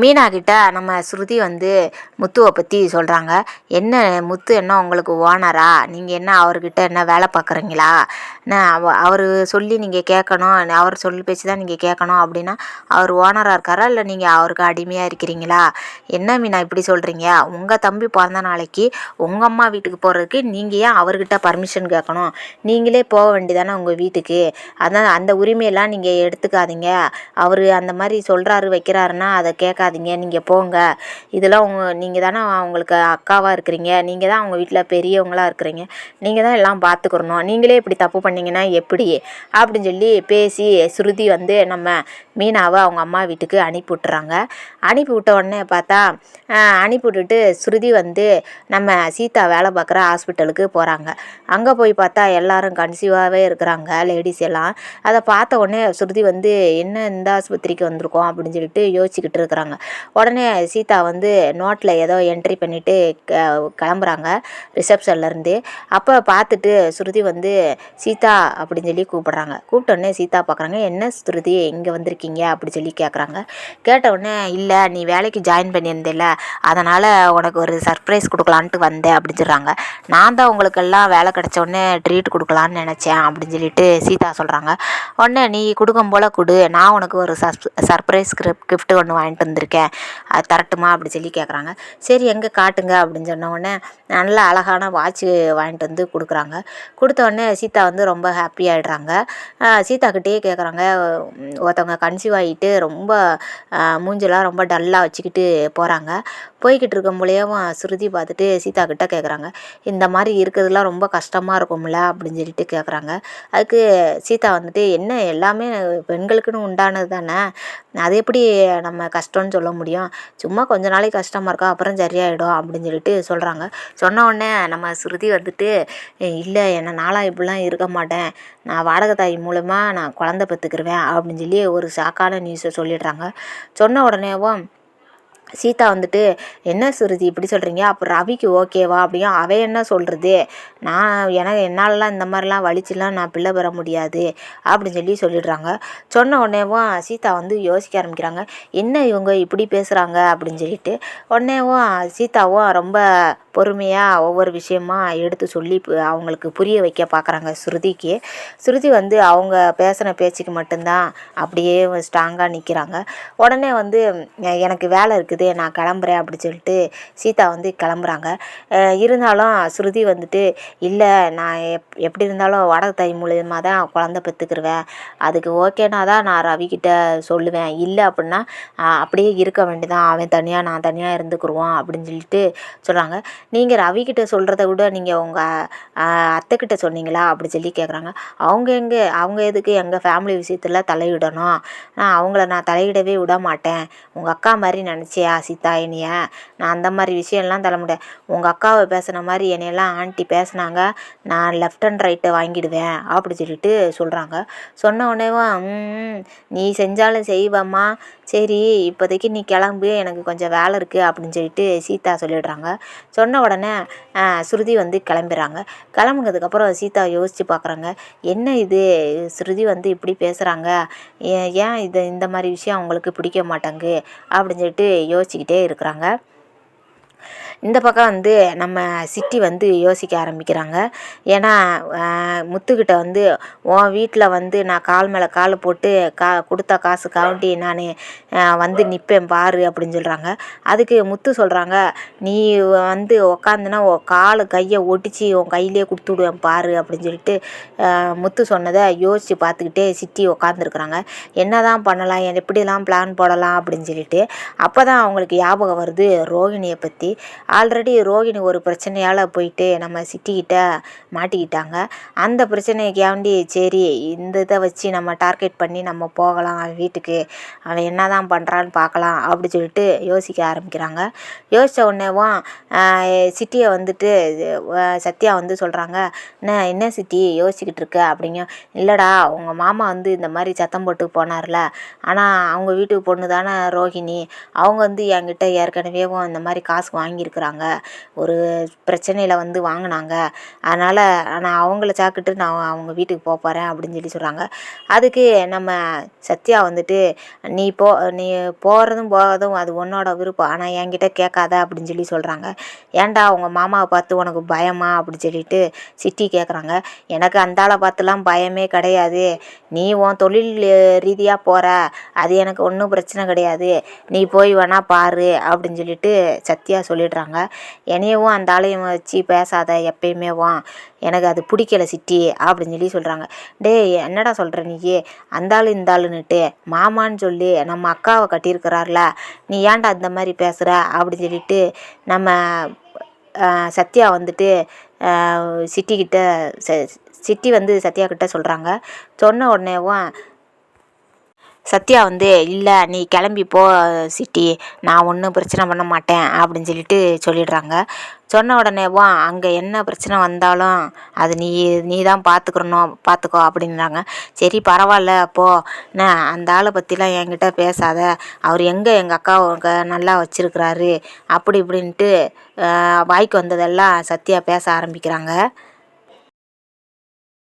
மீனா கிட்ட நம்ம ஸ்ருதி வந்து முத்துவை பற்றி சொல்கிறாங்க என்ன முத்து என்ன உங்களுக்கு ஓனரா? நீங்கள் என்ன அவர்கிட்ட என்ன வேலை பார்க்குறீங்களா என்ன அவ அவர் சொல்லி நீங்கள் கேட்கணும் அவர் சொல்லி பேச்சு தான் நீங்கள் கேட்கணும் அப்படின்னா அவர் ஓனராக இருக்காரா? இல்லை நீங்கள் அவருக்கு அடிமையாக இருக்கிறீங்களா? என்ன மீனா இப்படி சொல்கிறீங்க உங்கள் தம்பி பிறந்த நாளைக்கு உங்கள் அம்மா வீட்டுக்கு போகிறதுக்கு நீங்கள் ஏன் அவர்கிட்ட பர்மிஷன் கேட்கணும் நீங்களே போக வேண்டியதானே உங்கள் வீட்டுக்கு? அதான் அந்த உரிமையெல்லாம் நீங்கள் எடுத்துக்காதீங்க. அவர் அந்த மாதிரி சொல்கிறாரு வைக்கிறாருன்னா அதை கேட்க கேட்காதீங்க நீங்கள் போங்க. இதெல்லாம் உங்க நீங்கள் தானே அவங்களுக்கு அக்காவாக இருக்கிறீங்க. நீங்கள் தான் அவங்க வீட்டில் பெரியவங்களாக இருக்கிறீங்க. நீங்கள் தான் எல்லாம் பார்த்துக்கிறணும் நீங்களே இப்படி தப்பு பண்ணீங்கன்னா எப்படி? அப்படின்னு சொல்லி பேசி ஸ்ருதி வந்து நம்ம மீனாவை அவங்க அம்மா வீட்டுக்கு அனுப்பி விட்டுறாங்க. அனுப்பி விட்ட உடனே பார்த்தா அனுப்பி விட்டுட்டு ஸ்ருதி வந்து நம்ம சீதா வேலை பார்க்குற ஹாஸ்பிட்டலுக்கு போகிறாங்க அங்கே போய் பார்த்தா எல்லாரும் கன்சீவாகவே இருக்கிறாங்க லேடிஸ் எல்லாம். அதை பார்த்த உடனே ஸ்ருதி வந்து என்ன இந்த ஆஸ்பத்திரிக்கு வந்திருக்கோம்? அப்படின்னு சொல்லிட்டு யோசிச்சுக்கிட்டு இருக்கிறாங்க. உடனே சீதா வந்து நோட்டில் ஏதோ என்ட்ரி பண்ணிவிட்டு கிளம்புறாங்க ரிசப்ஷன்லேருந்து அப்போ பார்த்துட்டு ஸ்ருதி வந்து சீதா அப்படின்னு சொல்லி கூப்பிடுறாங்க. கூப்பிட்டோடனே சீதா பார்க்குறாங்க என்ன ஸ்ருதி இங்கே வந்திருக்கீங்க? அப்படி சொல்லி கேட்குறாங்க கேட்டவுடனே இல்லை நீ வேலைக்கு ஜாயின் பண்ணியிருந்தில்ல அதனால் உனக்கு ஒரு சர்ப்ரைஸ் கொடுக்கலான்ட்டு வந்தேன் அப்படின்னு சொல்கிறாங்க நான் தான் உங்களுக்கெல்லாம் வேலை கிடச்ச உடனே ட்ரீட் கொடுக்கலான்னு நினச்சேன் அப்படின்னு சொல்லிட்டு சீதா சொல்கிறாங்க உடனே நீ கொடுக்கும் போல் கொடு நான் உனக்கு ஒரு சர்ப்ரைஸ் கிஃப்ட் ஒன்று வாங்கிட்டு வந்துருக்கேன். அது தரட்டுமா அப்படி சொல்லி கேட்குறாங்க சரி எங்கே காட்டுங்க அப்படின்னு சொன்ன நல்ல அழகான வாட்ச் வாங்கிட்டு வந்து கொடுக்குறாங்க. கொடுத்த உடனே சீதா வந்து ரொம்ப ஹாப்பி ஆகிடுறாங்க சீதாக்கிட்டேயே கேட்குறாங்க ஒருத்தவங்க கன்சீவ் ஆகிட்டு ரொம்ப ஆஹ், மூஞ்செல்லாம் ரொம்ப டல்லாக வச்சுக்கிட்டு போகிறாங்க போய்கிட்டு இருக்கும் போலேயும் ஸ்ருதி பார்த்துட்டு சீதா கிட்டே கேட்குறாங்க இந்த மாதிரி இருக்கிறதுலாம் ரொம்ப கஷ்டமாக இருக்கும்ல அப்படின்னு சொல்லிட்டு கேட்குறாங்க அதுக்கு சீதா வந்துட்டு என்ன எல்லாமே பெண்களுக்குன்னு உண்டானது தானே? அது எப்படி நம்ம கஷ்டம்னு சொல்ல முடியும்? சும்மா கொஞ்ச நாளைக்கு கஷ்டமாக இருக்கா? அப்புறம் சரியாயிடும் அப்படின்னு சொல்லிட்டு சொல்கிறாங்க சொன்ன உடனே நம்ம ஸ்ருதி வந்துட்டு இல்லை என்ன நாளாக இப்படிலாம் இருக்க மாட்டேன். நான் வாடகை தாய் மூலமாக நான் குழந்த பெற்றுக்கிருவேன் அப்படின்னு சொல்லி ஒரு சாக்கான நியூஸை சொல்லிடுறாங்க. சொன்ன உடனேவும் சீதா வந்துட்டு என்ன சுருதி இப்படி சொல்கிறீங்க அப்போ ரவிக்கு ஓகேவா அப்படியும் அவன் என்ன சொல்கிறது நான் எனக்கு என்னாலலாம் இந்த மாதிரிலாம் வலிச்சுலாம் நான் பிள்ளை பெற முடியாது அப்படின்னு சொல்லி சொல்லிடுறாங்க. சொன்ன உடனேவும் சீதா வந்து யோசிக்க ஆரம்பிக்கிறாங்க. என்ன இவங்க இப்படி பேசுகிறாங்க அப்படின்னு சொல்லிட்டு உடனேவும் சீதாவும் ரொம்ப பொறுமையாக ஒவ்வொரு விஷயமா எடுத்து சொல்லி அவங்களுக்கு புரிய வைக்க பார்க்குறாங்க ஸ்ருதிக்கு ஸ்ருதி வந்து அவங்க பேசின பேச்சுக்கு மட்டும்தான் அப்படியே ஸ்ட்ராங்காக நிற்கிறாங்க உடனே வந்து எனக்கு வேலை இருக்குது. நான் கிளம்புறேன் அப்படி சொல்லிட்டு சீதா வந்து கிளம்புறாங்க. இருந்தாலும் ஸ்ருதி வந்துட்டு இல்லை நான் எப் எப்படி இருந்தாலும் வாடகை தாய் மூலியமாக தான் குழந்த பெற்றுக்கிருவேன். அதுக்கு ஓகேனா தான் நான் ரவிக்கிட்ட சொல்லுவேன். இல்லை அப்படின்னா அப்படியே இருக்க வேண்டியதான் அவன் தனியாக நான் தனியாக இருந்துக்குருவோம் அப்படின்னு சொல்லிட்டு சொல்கிறாங்க நீங்கள் ரவிக்கிட்ட சொல்கிறத விட நீங்கள் உங்கள் அத்தைக்கிட்ட சொன்னீங்களா? அப்படி சொல்லி கேட்குறாங்க அவங்க எங்கே அவங்க எதுக்கு எங்கள் ஃபேமிலி விஷயத்தில் தலையிடணும்? நான் அவங்கள நான் தலையிடவே விட மாட்டேன். உங்கள் அக்கா மாதிரி நினச்சியா சீதா? என்னைய? நான் அந்த மாதிரி விஷயம்லாம் தள்ள முடியாது. உங்கள் அக்காவை பேசுன மாதிரி என்னையெல்லாம் ஆண்டி பேசுனாங்க நான் லெஃப்ட் அண்ட் ரைட்டை வாங்கிடுவேன் அப்படி சொல்லிட்டு சொல்கிறாங்க சொன்ன உடனேவும் "ம், நீ செஞ்சாலும் செய்வம்மா. சரி இப்போதைக்கு நீ கிளம்பு எனக்கு கொஞ்சம் வேலை இருக்குது அப்படின்னு சொல்லிட்டு சீதா சொல்லிடுறாங்க. சொன்ன உடனே ஸ்ருதி வந்து கிளம்பிடுறாங்க. கிளம்புனதுக்கப்புறம் சீதா யோசித்து பார்க்குறாங்க என்ன இது? ஸ்ருதி வந்து இப்படி பேசுகிறாங்க ஏன் இது இந்த மாதிரி விஷயம் அவங்களுக்கு பிடிக்க மாட்டேங்கு அப்படின்னு சொல்லிட்டு யோசிச்சுக்கிட்டே இருக்கிறாங்க. இந்த பக்கம் வந்து நம்ம சிட்டி வந்து யோசிக்க ஆரம்பிக்கிறாங்க. ஏன்னா முத்துக்கிட்ட வந்து உன் வீட்டில் வந்து நான் கால் மேலே கால் போட்டு கா கொடுத்த காசுக்காண்டி நான் வந்து நிற்பேன் பாரு அப்படின்னு சொல்கிறாங்க அதுக்கு முத்து சொல்கிறாங்க நீ வந்து உக்காந்துனா உன் கால் கையை ஒட்டிச்சு உன் கையிலே கொடுத்து விடுவேன் பாரு அப்படின்னு சொல்லிட்டு முத்து சொன்னதை யோசித்து பார்த்துக்கிட்டே சிட்டி உக்காந்துருக்குறாங்க. என்ன தான் பண்ணலாம் எப்படிலாம் பிளான் போடலாம்? அப்படின்னு சொல்லிட்டு அப்போ தான் அவங்களுக்கு ஞாபகம் வருது ரோகிணியை பற்றி ஆல்ரெடி ரோகிணி ஒரு பிரச்சனையால் போயிட்டு நம்ம சிட்டிக்கிட்ட மாட்டிக்கிட்டாங்க. அந்த பிரச்சனைக்காண்டி சரி இந்த இதை வச்சு நம்ம டார்கெட் பண்ணி நம்ம போகலாம் அவன் வீட்டுக்கு அவன் என்ன தான் பண்ணுறான்னு பார்க்கலாம் அப்படி சொல்லிட்டு யோசிக்க ஆரம்பிக்கிறாங்க. யோசித்த உடனேவும் சிட்டியை வந்துட்டு சத்யா வந்து சொல்கிறாங்க என்ன என்ன சிட்டி யோசிச்சுக்கிட்டு இருக்க? அப்படிங்க. இல்லைடா உங்கள் மாமா வந்து இந்த மாதிரி சத்தம் போட்டு போனார்ல. ஆனால் அவங்க வீட்டுக்கு பொண்ணு தானே ரோஹிணி அவங்க வந்து என்கிட்ட ஏற்கனவே இந்த மாதிரி காசு வாங்கியிருக்காங்க இருக்கிறாங்க ஒரு பிரச்சனையில் வந்து வாங்கினாங்க. அதனால் நான் அவங்கள சாக்கிட்டு நான் அவங்க வீட்டுக்கு போக போகிறேன் அப்படின்னு சொல்லி சொல்கிறாங்க அதுக்கு நம்ம சத்யா வந்துட்டு நீ போ நீ போகிறதும் போகாதும் அது உன்னோட விருப்பம். ஆனால் என்கிட்ட கேட்காத அப்படின்னு சொல்லி சொல்கிறாங்க ஏன்டா உங்கள் மாமாவை பார்த்து உனக்கு பயமா? அப்படின்னு சொல்லிட்டு சிட்டி கேட்குறாங்க எனக்கு அந்தாளை பார்த்துலாம் பயமே கிடையாது. நீ உன் தொழில் ரீதியாக போகிற அது எனக்கு ஒன்றும் பிரச்சனை கிடையாது. நீ போய் வேணா பாரு அப்படின்னு சொல்லிட்டு சத்யா சொல்லிடுறாங்க. என்னையவும் அந்த ஆளையும் வச்சு பேசாத எப்பயுமேவும் எனக்கு அது பிடிக்கல சிட்டி அப்படின்னு சொல்லி சொல்கிறாங்க டேய் என்னடா சொல்கிற நீயே? அந்த ஆள் இந்த ஆளுன்னுட்டு மாமான்னு சொல்லி நம்ம அக்காவை கட்டியிருக்கிறார்ல நீ ஏன்டா இந்த மாதிரி பேசுகிற அப்படின்னு சொல்லிட்டு நம்ம சத்யா வந்துட்டு சிட்டிக்கிட்ட சிட்டி வந்து சத்யா கிட்ட சொல்கிறாங்க சொன்ன உடனேவும் சத்யா வந்து இல்லை நீ கிளம்பி போ சிட்டி. நான் ஒன்றும் பிரச்சனை பண்ண மாட்டேன் அப்படின்னு சொல்லிட்டு சொல்லிடுறாங்க. சொன்ன உடனேவும் அங்கே என்ன பிரச்சனை வந்தாலும் அது நீ நீ தான் பார்த்துக்கிறணும் பார்த்துக்கோ அப்படின்றாங்க. சரி பரவாயில்ல அப்போ என்ன அந்த ஆளை பற்றிலாம் என்கிட்ட பேசாத. அவர் எங்கே எங்கள் அக்காவை நல்லா வச்சுருக்கிறாரு அப்படி இப்படின்ட்டு வாய்க்கு வந்ததெல்லாம் சத்யா பேச ஆரம்பிக்கிறாங்க.